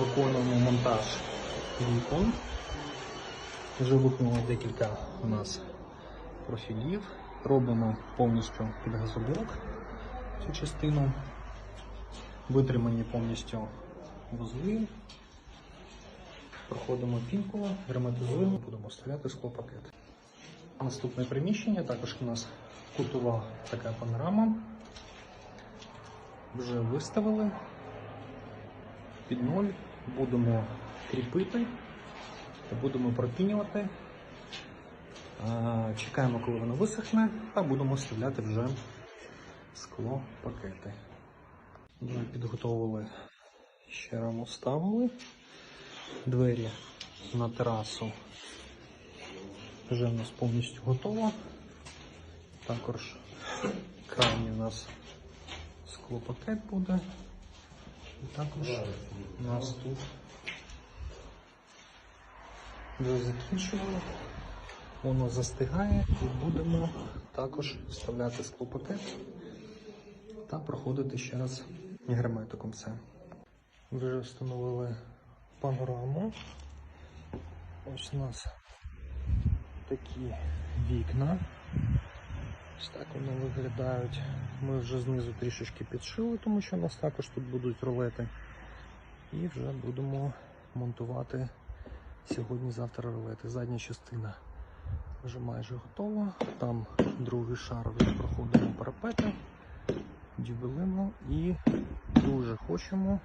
виконуємо монтаж вікон. Вже виконали декілька у нас профілів. Робимо повністю під газоблок цю частину. Витримані повністю вузли. Проходимо пінку, герметизуємо, будемо вставляти склопакет. Наступне приміщення, також у нас кутова така панорама. Вже виставили під ноль, будемо кріпити та будемо пропінювати. Чекаємо, коли воно висохне, та будемо вставляти вже скло пакети. Вже підготовили, ще раму ставили. Двері на терасу вже в нас повністю готово. Також крайній у нас склопакет буде. І також у нас тут закінчували. Воно застигає і будемо також вставляти склопакет та проходити ще раз герметиком все. Вже встановили панораму. Ось у нас такі вікна. Ось так вони виглядають. Ми вже знизу трішечки підшили, тому що у нас також тут будуть ролети. І вже будемо монтувати сьогодні-завтра ролети. Задня частина вже майже готова. Там другий шар вже проходимо парапети, дюбелину і дуже хочемо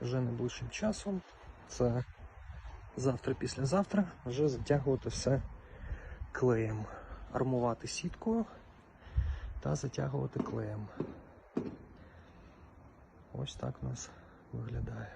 вже найближчим часом. Це завтра-післязавтра вже затягувати все клеєм, армувати сіткою та затягувати клеєм. Ось так у нас виглядає.